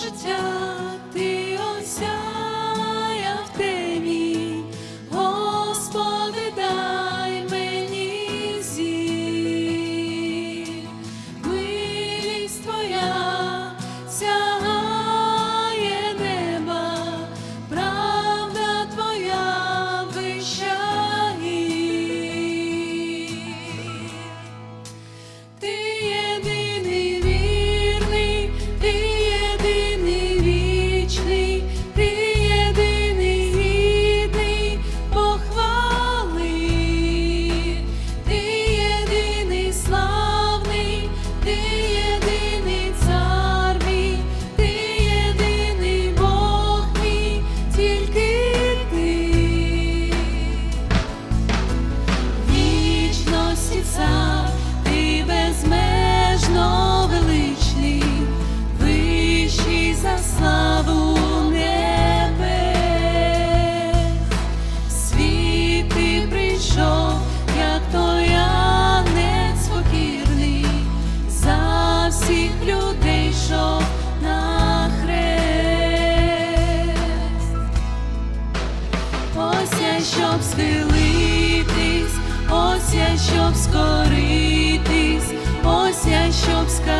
життя. ось я щоб схилитись, ось я щоб скоритись, ось я щоб скоритись.